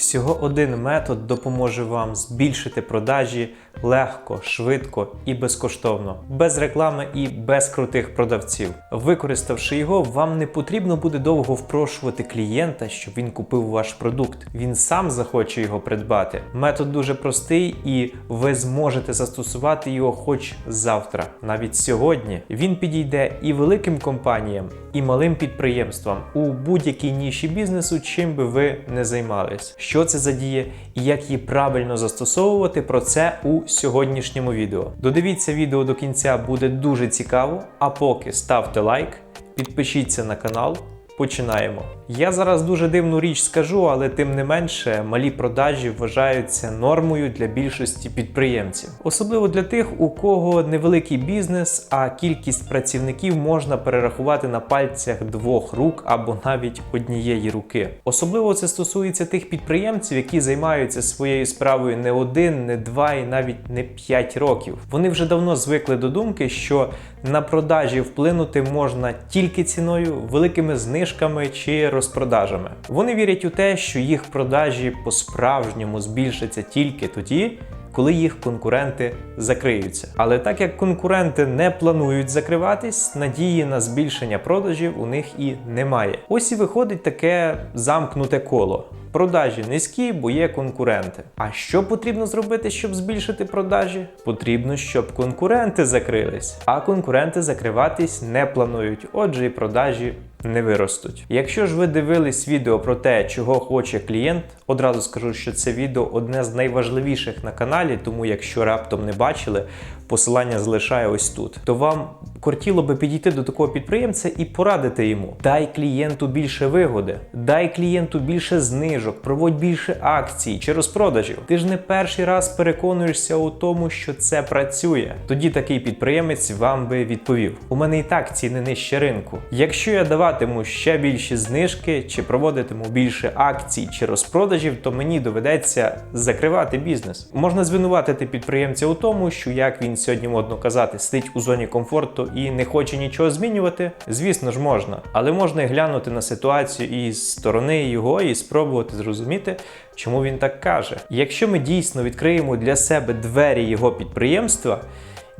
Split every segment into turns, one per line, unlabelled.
Всього один метод допоможе вам збільшити продажі легко, швидко і безкоштовно, без реклами і без крутих продавців. Використавши його, вам не потрібно буде довго впрошувати клієнта, щоб він купив ваш продукт. Він сам захоче його придбати. Метод дуже простий, і ви зможете застосувати його хоч завтра, навіть сьогодні. Він підійде і великим компаніям, і малим підприємствам у будь-якій ніші бізнесу, чим би ви не займались. Що це за дія і як її правильно застосовувати, про це у сьогоднішньому відео. Додивіться відео до кінця, буде дуже цікаво. А поки ставте лайк, підпишіться на канал. Починаємо. Я зараз дуже дивну річ скажу, але тим не менше малі продажі вважаються нормою для більшості підприємців, особливо для тих, у кого невеликий бізнес, а кількість працівників можна перерахувати на пальцях двох рук або навіть однієї руки. Особливо це стосується тих підприємців, які займаються своєю справою не один, не два і навіть не п'ять років. Вони вже давно звикли до думки, що на продажі вплинути можна тільки ціною, великими знижками чи розпродажами. Вони вірять у те, що їх продажі по-справжньому збільшаться тільки тоді. Коли їх конкуренти закриються. Але так як конкуренти не планують закриватись, надії на збільшення продажів у них і немає. Ось і виходить таке замкнуте коло. Продажі низькі, бо є конкуренти. А що потрібно зробити, щоб збільшити продажі? Потрібно, щоб конкуренти закрились. А конкуренти закриватись не планують. Отже, і продажі не виростуть. Якщо ж ви дивились відео про те, чого хоче клієнт, одразу скажу, що це відео одне з найважливіших на каналі, тому якщо раптом не бачили, посилання залишаю ось тут. То вам кортіло би підійти до такого підприємця і порадити йому: дай клієнту більше вигоди, дай клієнту більше знижок, проводь більше акцій чи розпродажів. Ти ж не перший раз переконуєшся у тому, що це працює. Тоді такий підприємець вам би відповів: у мене і так ціни нижче ринку. Якщо я даватиму ще більші знижки, чи проводитиму більше акцій чи розпродажів, то мені доведеться закривати бізнес. Можна звинуватити підприємця у тому, що як він сьогодні модно казати, сидить у зоні комфорту і не хоче нічого змінювати. Звісно ж, можна, але можна і глянути на ситуацію із сторони його і спробувати зрозуміти, чому він так каже. Якщо ми дійсно відкриємо для себе двері його підприємства.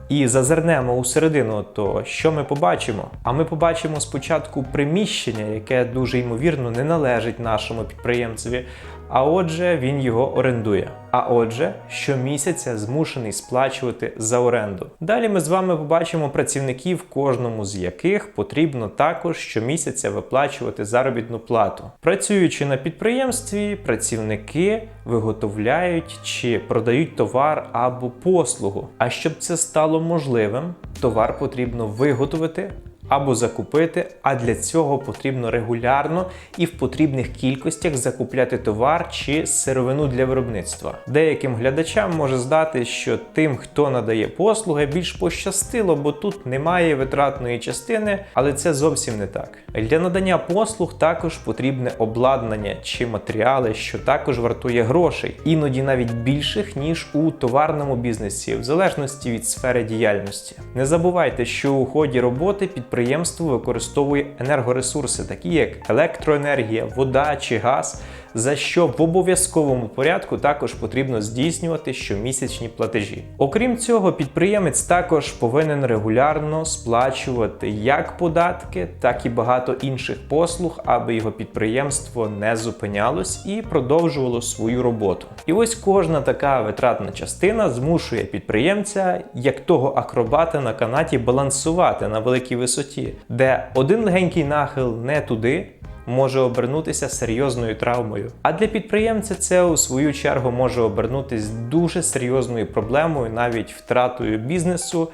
І зазирнемо у середину, то що ми побачимо? А ми побачимо спочатку приміщення, яке дуже ймовірно не належить нашому підприємцеві. А отже, він його орендує. А отже, щомісяця змушений сплачувати за оренду. Далі ми з вами побачимо працівників, кожному з яких потрібно також щомісяця виплачувати заробітну плату. Працюючи на підприємстві, працівники виготовляють чи продають товар або послугу. А щоб це стало можливим, товар потрібно виготовити або закупити, а для цього потрібно регулярно і в потрібних кількостях закупляти товар чи сировину для виробництва. Деяким глядачам може здати, що тим, хто надає послуги, більш пощастило, бо тут немає витратної частини, але це зовсім не так. Для надання послуг також потрібне обладнання чи матеріали, що також вартує грошей, іноді навіть більших ніж у товарному бізнесі, в залежності від сфери діяльності. Не забувайте, що у ході роботи підприємство підприємство використовує енергоресурси, такі як електроенергія, вода чи газ, за що в обов'язковому порядку також потрібно здійснювати щомісячні платежі. Окрім цього, підприємець також повинен регулярно сплачувати як податки, так і багато інших послуг, аби його підприємство не зупинялось і продовжувало свою роботу. І ось кожна така витратна частина змушує підприємця, як того акробата на канаті, балансувати на великій висоті, де один легенький нахил не туди може обернутися серйозною травмою. А для підприємця це у свою чергу може обернутися дуже серйозною проблемою, навіть втратою бізнесу.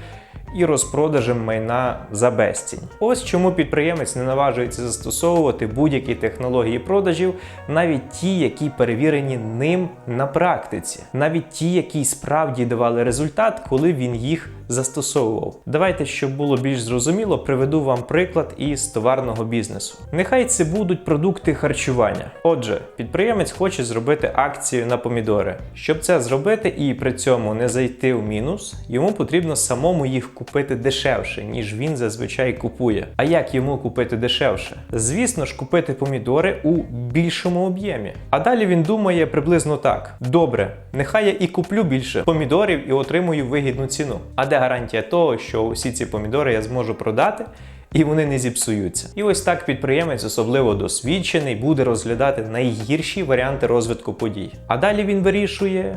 І розпродажем майна за безцінь. Ось чому підприємець не наважується застосовувати будь-які технології продажів, навіть ті, які перевірені ним на практиці, навіть ті, які справді давали результат, коли він їх застосовував. Давайте, щоб було більш зрозуміло, приведу вам приклад із товарного бізнесу. Нехай це будуть продукти харчування. Отже, підприємець хоче зробити акцію на помідори. Щоб це зробити і при цьому не зайти в мінус, йому потрібно самому їх купити купити дешевше, ніж він зазвичай купує. А як йому купити дешевше? Звісно ж, купити помідори у більшому об'ємі. А далі він думає приблизно так: добре, нехай я і куплю більше помідорів і отримую вигідну ціну. А де гарантія того, що усі ці помідори я зможу продати? І вони не зіпсуються. І ось так підприємець, особливо досвідчений, буде розглядати найгірші варіанти розвитку подій. А далі він вирішує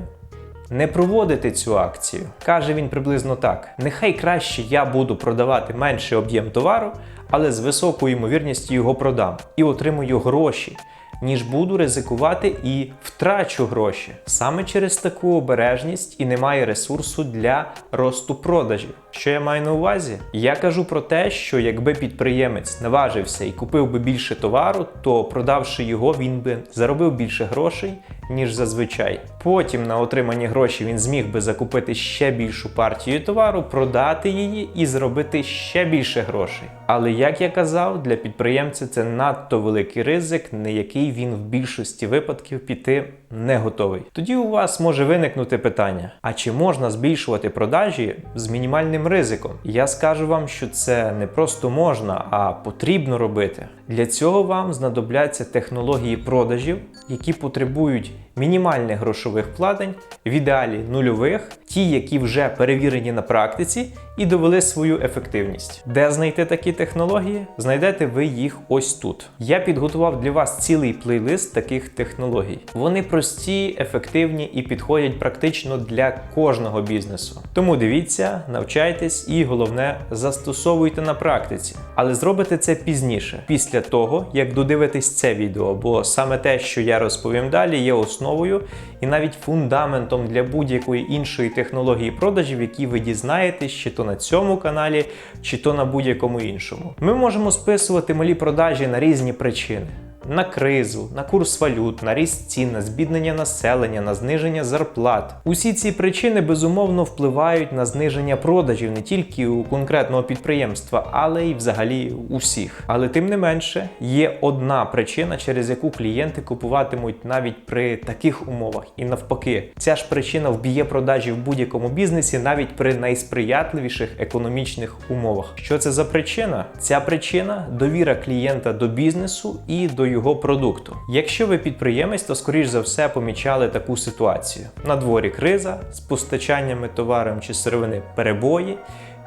не проводити цю акцію. Каже він приблизно так: нехай краще я буду продавати менший об'єм товару, але з високою ймовірністю його продам і отримую гроші. Ніж буду ризикувати і втрачу гроші. Саме через таку обережність і немає ресурсу для росту продажів. Що я маю на увазі? Я кажу про те, що якби підприємець наважився і купив би більше товару, то продавши його, він би заробив більше грошей, ніж зазвичай. Потім на отримані гроші він зміг би закупити ще більшу партію товару, продати її і зробити ще більше грошей. Але як я казав, для підприємця це надто великий ризик, на який він в більшості випадків піти не готовий. Тоді у вас може виникнути питання: а чи можна збільшувати продажі з мінімальним ризиком? Я скажу вам, що це не просто можна, а потрібно робити. Для цього вам знадобляться технології продажів, які потребують мінімальних грошових вкладень, в ідеалі нульових, ті, які вже перевірені на практиці і довели свою ефективність. Де знайти такі технології? Знайдете ви їх ось тут. Я підготував для вас цілий плейлист таких технологій. Вони прості, ефективні і підходять практично для кожного бізнесу. Тому дивіться, навчайтесь і головне застосовуйте на практиці. Але зробите це пізніше, після того, як додивитесь це відео, бо саме те, що я розповім далі, є основою і навіть фундаментом для будь-якої іншої технології продажів, які ви дізнаєтесь, чи то на цьому каналі, чи то на будь-якому іншому. Ми можемо списувати малі продажі на різні причини. На кризу, на курс валют, на ріст цін, на збіднення населення, на зниження зарплат. Усі ці причини безумовно впливають на зниження продажів не тільки у конкретного підприємства, але й взагалі усіх. Але тим не менше є одна причина, через яку клієнти купуватимуть навіть при таких умовах. І навпаки, ця ж причина вб'є продажі в будь-якому бізнесі навіть при найсприятливіших економічних умовах. Що це за причина? Ця причина довіра клієнта до бізнесу і до його продукту. Якщо ви підприємець, то скоріш за все помічали таку ситуацію: на дворі криза з постачаннями товаром чи сировини перебої.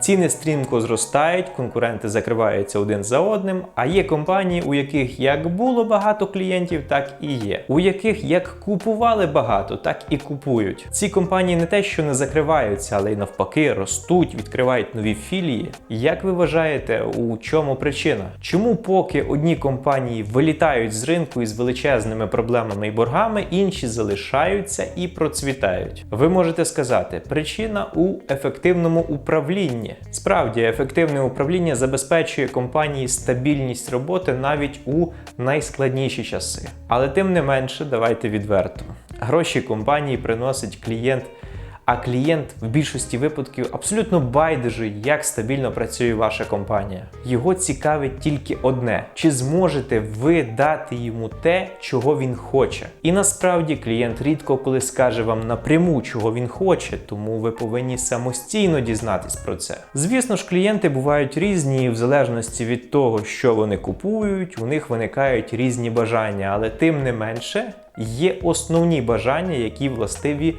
Ціни стрімко зростають, конкуренти закриваються один за одним. А є компанії, у яких як було багато клієнтів, так і є. У яких як купували багато, так і купують. Ці компанії не те, що не закриваються, але й навпаки ростуть, відкривають нові філії. Як ви вважаєте, у чому причина? Чому поки одні компанії вилітають з ринку із величезними проблемами і боргами, інші залишаються і процвітають? Ви можете сказати, причина у ефективному управлінні. Справді, ефективне управління забезпечує компанії стабільність роботи навіть у найскладніші часи. Але тим не менше, давайте відверто. Гроші компанії приносить клієнт. А клієнт в більшості випадків абсолютно байдужий, як стабільно працює ваша компанія. Його цікавить тільки одне: чи зможете ви дати йому те, чого він хоче. І насправді клієнт рідко коли скаже вам напряму, чого він хоче, тому ви повинні самостійно дізнатись про це. Звісно ж, клієнти бувають різні, і в залежності від того, що вони купують, у них виникають різні бажання, але тим не менше є основні бажання, які властиві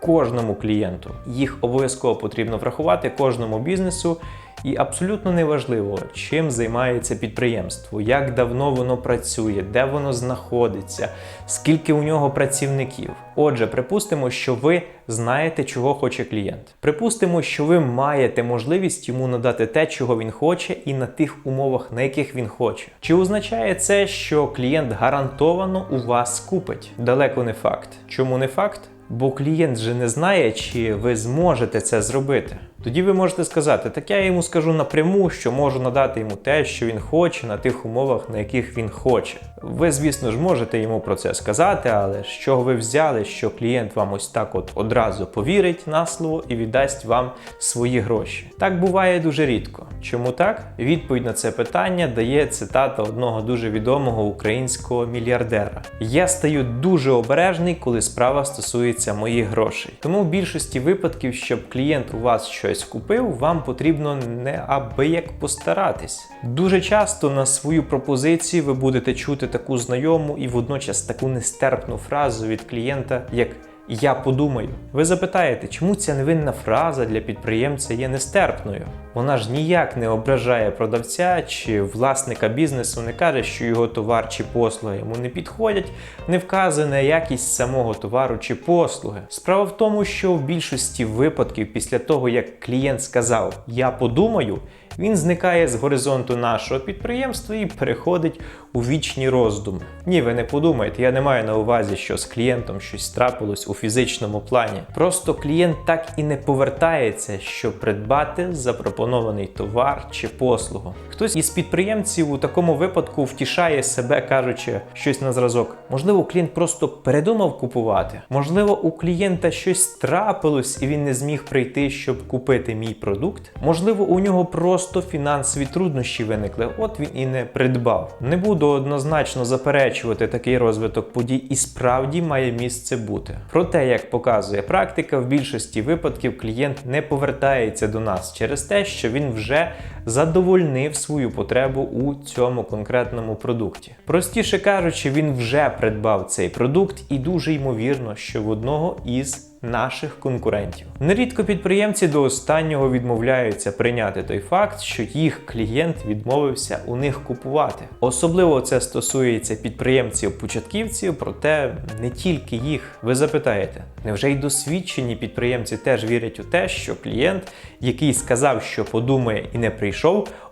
кожному клієнту. Їх обов'язково потрібно врахувати кожному бізнесу. І абсолютно неважливо, чим займається підприємство, як давно воно працює, де воно знаходиться, скільки у нього працівників. Отже, припустимо, що ви знаєте, чого хоче клієнт. Припустимо, що ви маєте можливість йому надати те, чого він хоче, і на тих умовах, на яких він хоче. Чи означає це, що клієнт гарантовано у вас купить? Далеко не факт. Чому не факт? Бо клієнт же не знає, чи ви зможете це зробити. Тоді ви можете сказати, так я йому скажу напряму, що можу надати йому те, що він хоче, на тих умовах, на яких він хоче. Ви, звісно ж, можете йому про це сказати, але з чого ви взяли, що клієнт вам ось так от одразу повірить на слово і віддасть вам свої гроші? Так буває дуже рідко. Чому так? Відповідь на це питання дає цитата одного дуже відомого українського мільярдера: Я стаю дуже обережний, коли справа стосується моїх грошей. Тому в більшості випадків, щоб клієнт у вас щось щось купив, вам потрібно неабияк постаратись. Дуже часто на свою пропозицію ви будете чути таку знайому і водночас таку нестерпну фразу від клієнта, як я подумаю. Ви запитаєте, чому ця невинна фраза для підприємця є нестерпною? Вона ж ніяк не ображає продавця чи власника бізнесу, не каже, що його товар чи послуги йому не підходять, не вказує на якість самого товару чи послуги. Справа в тому, що в більшості випадків, після того як клієнт сказав Я подумаю, він зникає з горизонту нашого підприємства і переходить у вічні роздуми. Ні, ви не подумайте, я не маю на увазі, що з клієнтом щось трапилось у фізичному плані. Просто клієнт так і не повертається, щоб придбати запропонований товар чи послугу. Хтось із підприємців у такому випадку втішає себе, кажучи щось на зразок. Можливо, клієнт просто передумав купувати. Можливо, у клієнта щось трапилось і він не зміг прийти, щоб купити мій продукт. Можливо, у нього просто фінансові труднощі виникли, от він і не придбав. Не буду однозначно заперечувати такий розвиток подій, і справді має місце бути. Проте, як показує практика, в більшості випадків клієнт не повертається до нас через те, що він вже задовольнив свою потребу у цьому конкретному продукті. Простіше кажучи, він вже придбав цей продукт, і дуже ймовірно, що в одного із наших конкурентів. Нерідко підприємці до останнього відмовляються прийняти той факт, що їх клієнт відмовився у них купувати. Особливо це стосується підприємців-початківців, проте не тільки їх. Ви запитаєте, невже й досвідчені підприємці теж вірять у те, що клієнт, який сказав, що подумає і не прийшов,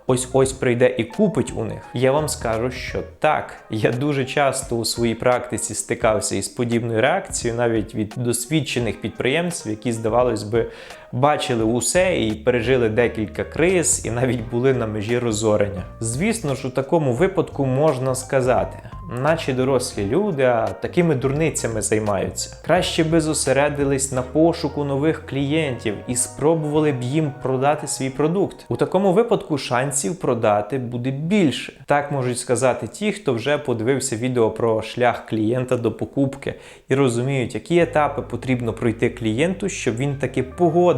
ось ось прийде і купить у них. Я вам скажу, що так. Я дуже часто у своїй практиці стикався із подібною реакцією, навіть від досвідчених підприємців, які, здавалось би, бачили усе і пережили декілька криз, і навіть були на межі розорення. Звісно ж, у такому випадку можна сказати. Наче дорослі люди, а такими дурницями займаються. Краще би зосередились на пошуку нових клієнтів і спробували б їм продати свій продукт. У такому випадку шансів продати буде більше. Так можуть сказати ті, хто вже подивився відео про шлях клієнта до покупки і розуміють, які етапи потрібно пройти клієнту, щоб він таки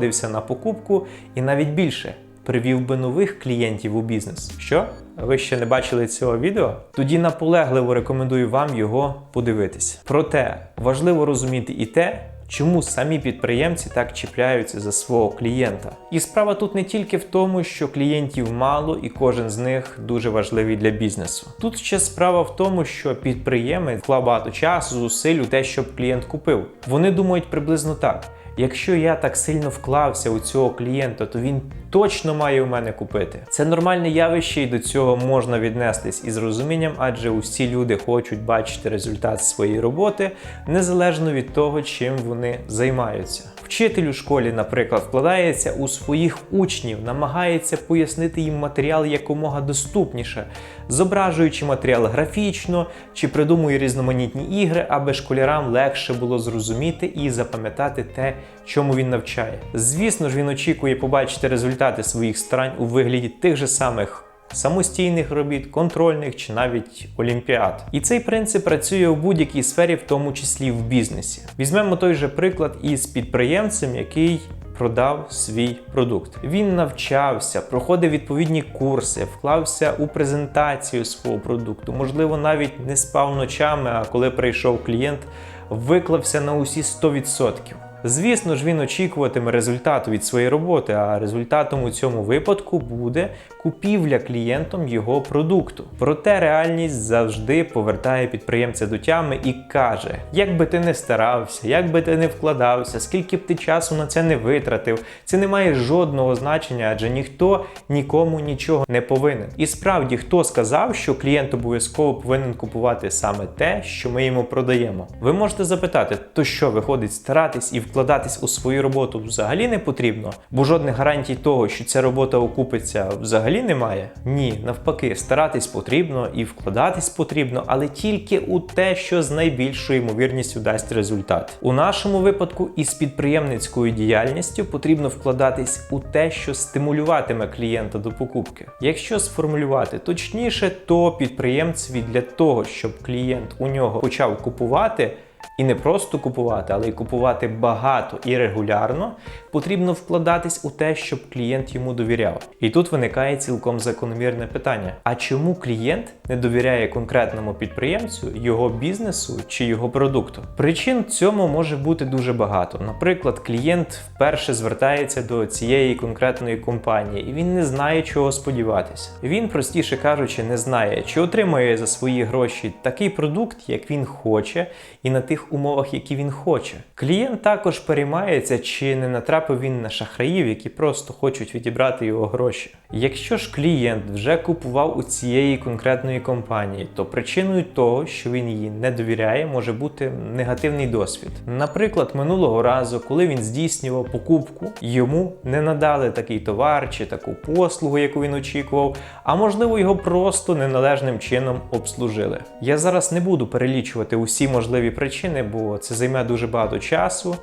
погодився на покупку і навіть більше привів би нових клієнтів у бізнес. Що? Ви ще не бачили цього відео? Тоді наполегливо рекомендую вам його подивитись. Проте важливо розуміти і те, чому самі підприємці так чіпляються за свого клієнта. І справа тут не тільки в тому, що клієнтів мало і кожен з них дуже важливий для бізнесу. Тут ще справа в тому, що підприємець вклав багато часу, зусиль у те, щоб клієнт купив. Вони думають приблизно так. Якщо я так сильно вклався у цього клієнта, то він точно має у мене купити. Це нормальне явище, і до цього можна віднестись із розумінням, адже усі люди хочуть бачити результат своєї роботи незалежно від того, чим вони займаються. Вчитель у школі, наприклад, вкладається у своїх учнів, намагається пояснити їм матеріал якомога доступніше, зображуючи матеріал графічно чи придумує різноманітні ігри, аби школярам легше було зрозуміти і запам'ятати те, чому він навчає. Звісно ж, він очікує побачити результати своїх старань у вигляді тих же самих. Самостійних робіт, контрольних чи навіть олімпіад. І цей принцип працює у будь-якій сфері, в тому числі в бізнесі. Візьмемо той же приклад із підприємцем, який продав свій продукт. Він навчався, проходив відповідні курси, вклався у презентацію свого продукту, можливо, навіть не спав ночами, а коли прийшов клієнт, виклався на усі 100%. Звісно ж, він очікуватиме результату від своєї роботи, а результатом у цьому випадку буде купівля клієнтом його продукту. Проте реальність завжди повертає підприємця до тями і каже: як би ти не старався, як би ти не вкладався, скільки б ти часу на це не витратив, це не має жодного значення, адже ніхто нікому нічого не повинен. І справді, хто сказав, що клієнт обов'язково повинен купувати саме те, що ми йому продаємо. Ви можете запитати, то що виходить старатись і вкладатись у свою роботу взагалі не потрібно, бо жодних гарантій того, що ця робота окупиться, взагалі немає. Ні, навпаки, старатись потрібно і вкладатись потрібно, але тільки у те, що з найбільшою ймовірністю дасть результат. У нашому випадку із підприємницькою діяльністю потрібно вкладатись у те, що стимулюватиме клієнта до покупки. Якщо сформулювати точніше, то підприємцеві для того, щоб клієнт у нього почав купувати І не просто купувати, але й купувати багато і регулярно, потрібно вкладатись у те, щоб клієнт йому довіряв. І тут виникає цілком закономірне питання: а чому клієнт не довіряє конкретному підприємцю, його бізнесу чи його продукту? Причин цьому може бути дуже багато. Наприклад, клієнт вперше звертається до цієї конкретної компанії, і він не знає, чого сподіватися. Він, простіше кажучи, не знає, чи отримує за свої гроші такий продукт, як він хоче, і на тих умовах, які він хоче. Клієнт також переймається, чи не натрапив він на шахраїв, які просто хочуть відібрати його гроші. Якщо ж клієнт вже купував у цієї конкретної компанії, то причиною того, що він її не довіряє, може бути негативний досвід. Наприклад, минулого разу, коли він здійснював покупку, йому не надали такий товар чи таку послугу, яку він очікував, а можливо його просто неналежним чином обслужили. Я зараз не буду перелічувати усі можливі причини, бо це займе дуже багато часу,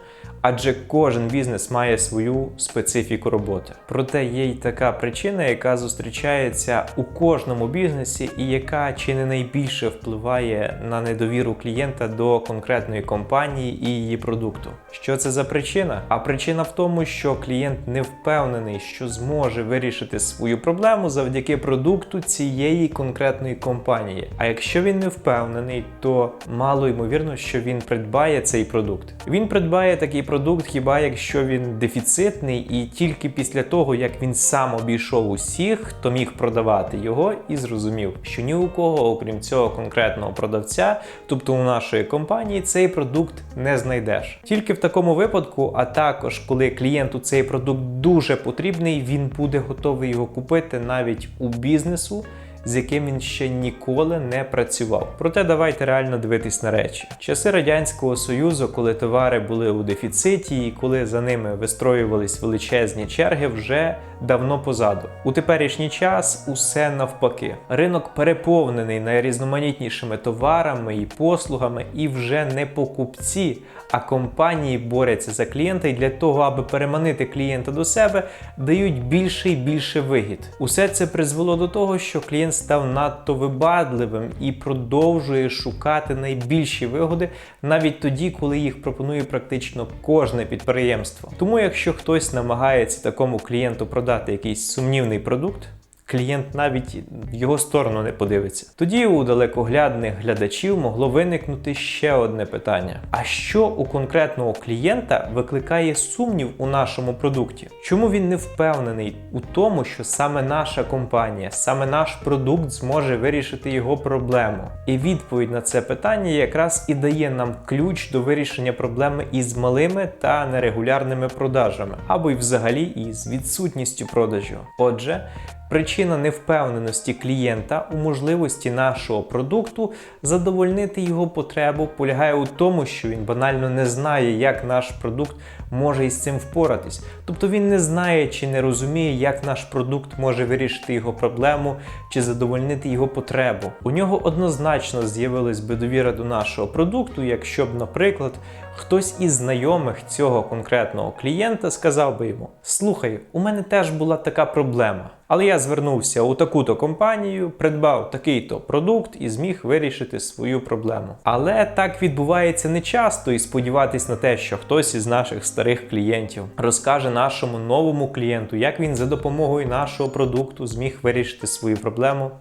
адже кожен бізнес має свою специфіку роботи. Проте є й така причина, яка зустрічається у кожному бізнесі, і яка чи не найбільше впливає на недовіру клієнта до конкретної компанії і її продукту. Що це за причина? А причина в тому, що клієнт не впевнений, що зможе вирішити свою проблему завдяки продукту цієї конкретної компанії. А якщо він не впевнений, то мало ймовірно, що він придбає цей продукт. Він придбає такий продукт, хіба якщо він дефіцитний, і тільки після того, як він сам обійшов усіх, хто міг продавати його, і зрозумів, що ні у кого, окрім цього конкретного продавця, тобто у нашої компанії, цей продукт не знайдеш. Тільки в такому випадку, а також коли клієнту цей продукт дуже потрібний, він буде готовий його купити навіть у бізнесу. З яким він ще ніколи не працював. Проте давайте реально дивитись на речі. Часи радянського союзу, коли товари були у дефіциті, і коли за ними вистроювались величезні черги, вже давно позаду. У теперішній час усе навпаки. Ринок переповнений найрізноманітнішими товарами і послугами, і вже не покупці, а компанії борються за клієнта і для того, аби переманити клієнта до себе, дають більше і більше вигід. Усе це призвело до того, що клієнт став надто вибадливим і продовжує шукати найбільші вигоди навіть тоді, коли їх пропонує практично кожне підприємство. Тому, якщо хтось намагається такому клієнту продати якийсь сумнівний продукт, клієнт навіть його сторону не подивиться. Тоді у далекоглядних глядачів могло виникнути ще одне питання: а що у конкретного клієнта викликає сумнів у нашому продукті? Чому він не впевнений у тому, що саме наша компанія, саме наш продукт зможе вирішити його проблему? І відповідь на це питання якраз і дає нам ключ до вирішення проблеми із малими та нерегулярними продажами, або й взагалі із відсутністю продажу. Отже, Причина невпевненості клієнта у можливості нашого продукту задовольнити його потребу полягає у тому, що він банально не знає, як наш продукт може із цим впоратись. Тобто він не знає чи не розуміє, як наш продукт може вирішити його проблему чи задовольнити його потребу. У нього однозначно з'явилась би довіра до нашого продукту, якщо б, наприклад, хтось із знайомих цього конкретного клієнта сказав би йому: Слухай, у мене теж була така проблема. Але я звернувся у таку-то компанію, придбав такий-то продукт і зміг вирішити свою проблему. Але так відбувається не часто і сподіватись на те, що хтось із наших старих клієнтів розкаже нашому новому клієнту, як він за допомогою нашого продукту зміг вирішити свою проблему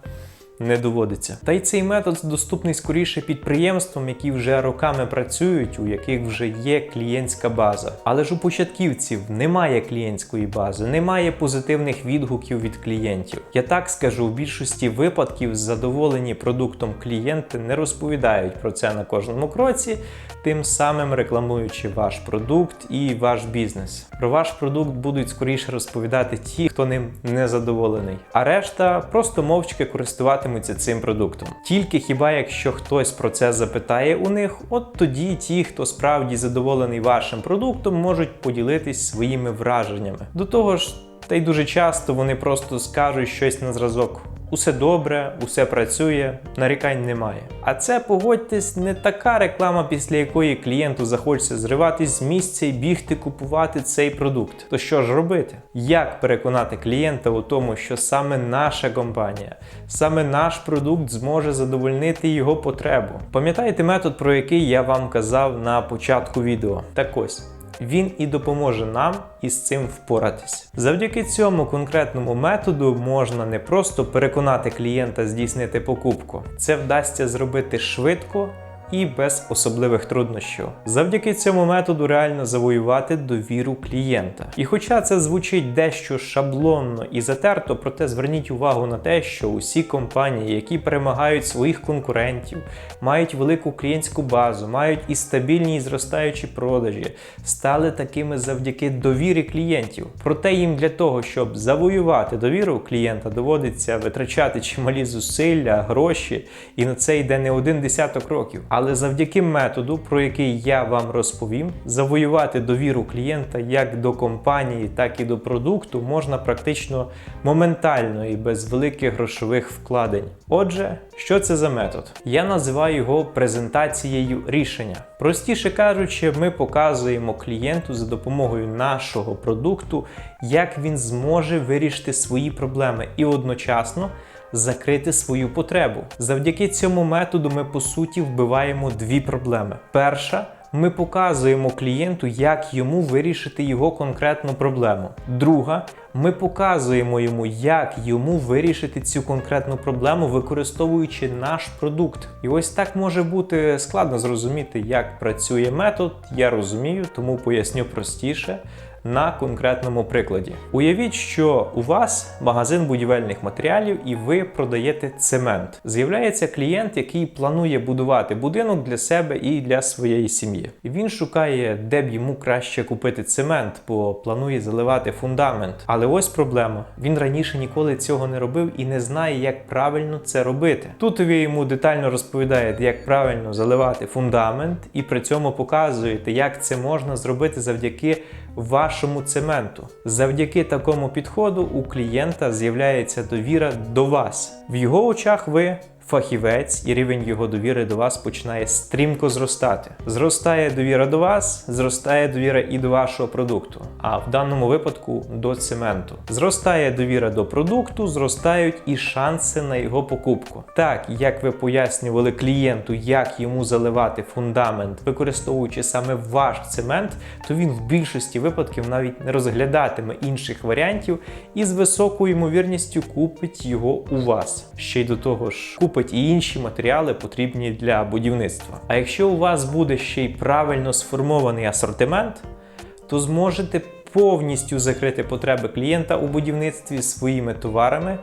не доводиться. Та й цей метод доступний скоріше підприємствам, які вже роками працюють, у яких вже є клієнтська база. Але ж у початківців немає клієнтської бази, немає позитивних відгуків від клієнтів. Я так скажу, в більшості випадків задоволені продуктом клієнти не розповідають про це на кожному кроці, тим самим рекламуючи ваш продукт і ваш бізнес. Про ваш продукт будуть скоріше розповідати ті, хто ним не задоволений. А решта просто мовчки користуватимуться цим продуктом. Тільки хіба якщо хтось про це запитає у них, от тоді ті, хто справді задоволений вашим продуктом, можуть поділитись своїми враженнями. До того ж. Та й дуже часто вони просто скажуть щось на зразок. Усе добре, усе працює, нарікань немає. А це погодьтесь, не така реклама, після якої клієнту захочеться зриватись з місця і бігти купувати цей продукт. То що ж робити? Як переконати клієнта у тому, що саме наша компанія, саме наш продукт зможе задовольнити його потребу? Пам'ятаєте метод, про який я вам казав на початку відео? Так ось. Він і допоможе нам із цим впоратись. Завдяки цьому конкретному методу можна не просто переконати клієнта здійснити покупку, це вдасться зробити швидко. І без особливих труднощів. Завдяки цьому методу реально завоювати довіру клієнта. І хоча це звучить дещо шаблонно і затерто, проте зверніть увагу на те, що усі компанії, які перемагають своїх конкурентів, мають велику клієнтську базу, мають і стабільні і зростаючі продажі, стали такими завдяки довірі клієнтів. Проте їм для того, щоб завоювати довіру клієнта, доводиться витрачати чималі зусилля, гроші, і на це йде не один десяток років. Але завдяки методу, про який я вам розповім, завоювати довіру клієнта як до компанії, так і до продукту можна практично моментально і без великих грошових вкладень. Отже, що це за метод? Я називаю його презентацією рішення. Простіше кажучи, ми показуємо клієнту за допомогою нашого продукту, як він зможе вирішити свої проблеми і одночасно закрити свою потребу. Завдяки цьому методу ми по суті вбиваємо дві проблеми. Перша ми показуємо клієнту, як йому вирішити його конкретну проблему. Друга, ми показуємо йому, як йому вирішити цю конкретну проблему, використовуючи наш продукт. І ось так може бути складно зрозуміти, як працює метод. Я розумію, тому поясню простіше на конкретному прикладі. Уявіть, що у вас магазин будівельних матеріалів і ви продаєте цемент. З'являється клієнт, який планує будувати будинок для себе і для своєї сім'ї. Він шукає, де б йому краще купити цемент, бо планує заливати фундамент. Але ось проблема: він раніше ніколи цього не робив і не знає, як правильно це робити. Тут ви йому детально розповідаєте, як правильно заливати фундамент, і при цьому показуєте, як це можна зробити завдяки вашому цементу. Завдяки такому підходу у клієнта з'являється довіра до вас. В його очах ви фахівець, і рівень його довіри до вас починає стрімко зростати. Зростає довіра до вас, зростає довіра і до вашого продукту, а в даному випадку до цементу. Зростає довіра до продукту, зростають і шанси на його покупку. Так, як ви пояснювали клієнту, як йому заливати фундамент, використовуючи саме ваш цемент, то він в більшості випадків навіть не розглядатиме інших варіантів і з високою ймовірністю купить його у вас. Ще й до того ж, купить і інші матеріали потрібні для будівництва. А якщо у вас буде ще й правильно сформований асортимент, то зможете повністю закрити потреби клієнта у будівництві своїми товарами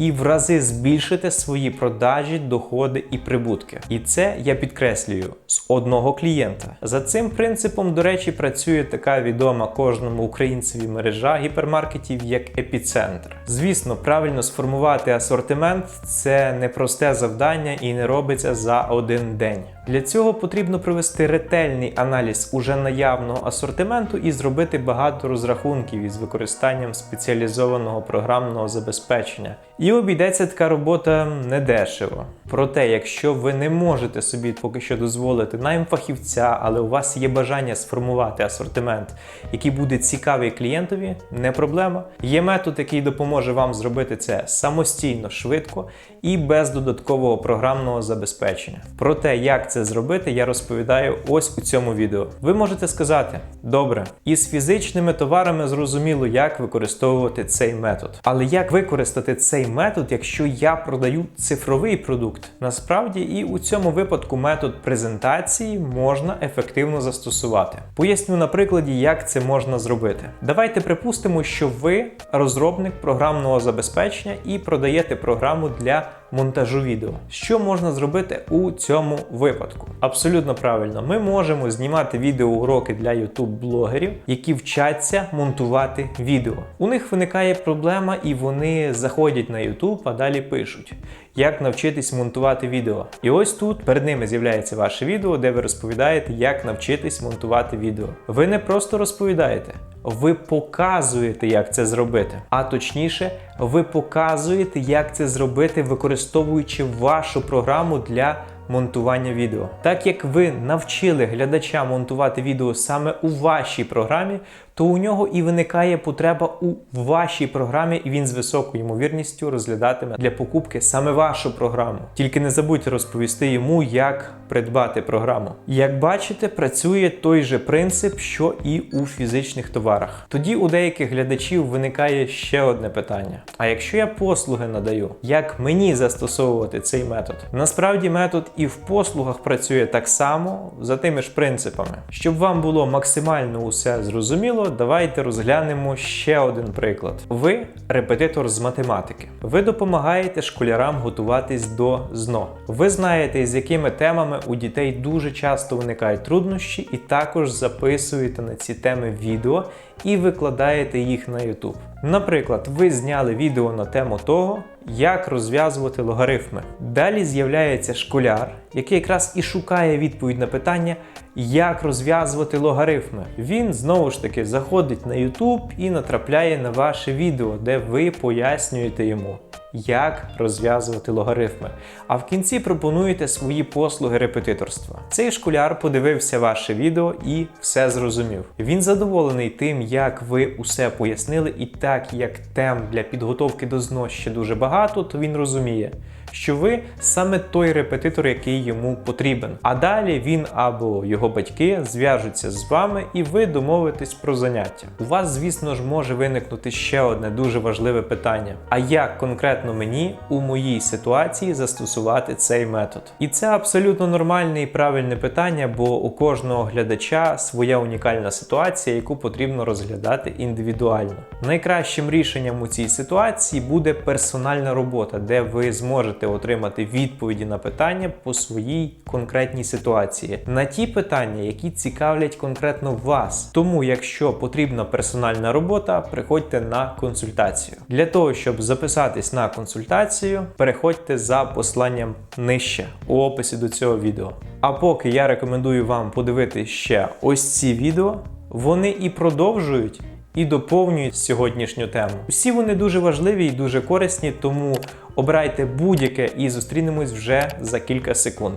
і в рази збільшити свої продажі, доходи і прибутки. І це я підкреслюю з одного клієнта. За цим принципом, до речі, працює така відома кожному українцеві мережа гіпермаркетів як епіцентр. Звісно, правильно сформувати асортимент це непросте завдання і не робиться за один день. Для цього потрібно провести ретельний аналіз уже наявного асортименту і зробити багато розрахунків із використанням спеціалізованого програмного забезпечення. І обійдеться така робота недешево. Проте, якщо ви не можете собі поки що дозволити найм фахівця, але у вас є бажання сформувати асортимент, який буде цікавий клієнтові, не проблема. Є метод, який допоможе вам зробити це самостійно, швидко і без додаткового програмного забезпечення. Про те, як це зробити, я розповідаю ось у цьому відео. Ви можете сказати: добре, із фізичними товарами зрозуміло, як використовувати цей метод. Але як використати цей метод, якщо я продаю цифровий продукт? Насправді, і у цьому випадку метод презентації можна ефективно застосувати. Поясню на прикладі, як це можна зробити. Давайте припустимо, що ви розробник програмного забезпечення і продаєте програму для монтажу відео. Що можна зробити у цьому випадку? Абсолютно правильно, ми можемо знімати відеоуроки для ютуб-блогерів, які вчаться монтувати відео. У них виникає проблема, і вони заходять на YouTube, а далі пишуть. Як навчитись монтувати відео. І ось тут перед ними з'являється ваше відео, де ви розповідаєте, як навчитись монтувати відео. Ви не просто розповідаєте, ви показуєте, як це зробити. А точніше, ви показуєте, як це зробити, використовуючи вашу програму для монтування відео. Так як ви навчили глядача монтувати відео саме у вашій програмі, то у нього і виникає потреба у вашій програмі, і він з високою ймовірністю розглядатиме для покупки саме вашу програму. Тільки не забудьте розповісти йому, як придбати програму. Як бачите, працює той же принцип, що і у фізичних товарах. Тоді у деяких глядачів виникає ще одне питання: а якщо я послуги надаю, як мені застосовувати цей метод? Насправді метод і в послугах працює так само за тими ж принципами. Щоб вам було максимально усе зрозуміло, давайте розглянемо ще один приклад. Ви репетитор з математики. Ви допомагаєте школярам готуватись до ЗНО. Ви знаєте, з якими темами у дітей дуже часто виникають труднощі, і також записуєте на ці теми відео і викладаєте їх на YouTube. Наприклад, ви зняли відео на тему того, як розв'язувати логарифми. Далі з'являється школяр, який якраз і шукає відповідь на питання, як розв'язувати логарифми. Він знову ж таки заходить на YouTube і натрапляє на ваше відео, де ви пояснюєте йому. Як розв'язувати логарифми. А в кінці пропонуєте свої послуги репетиторства. Цей школяр подивився ваше відео і все зрозумів. Він задоволений тим, як ви усе пояснили, і так як тем для підготовки до ЗНО ще дуже багато, то він розуміє, що ви саме той репетитор, який йому потрібен. А далі він або його батьки зв'яжуться з вами, і ви домовитесь про заняття. У вас, звісно ж, може виникнути ще одне дуже важливе питання: а як конкретно мені у моїй ситуації застосувати цей метод? І це абсолютно нормальне і правильне питання, бо у кожного глядача своя унікальна ситуація, яку потрібно розглядати індивідуально. Найкращим рішенням у цій ситуації буде персональна робота, де ви зможете отримати відповіді на питання по своїй конкретній ситуації, на ті питання, які цікавлять конкретно вас. Тому, якщо потрібна персональна робота, приходьте на консультацію. Для того, щоб записатись на консультацію, переходьте за посиланням нижче у описі до цього відео. А поки я рекомендую вам подивитися ще ось ці відео, вони і продовжують і доповнюють сьогоднішню тему. Усі вони дуже важливі і дуже корисні, тому обирайте будь-яке і зустрінемось вже за кілька секунд.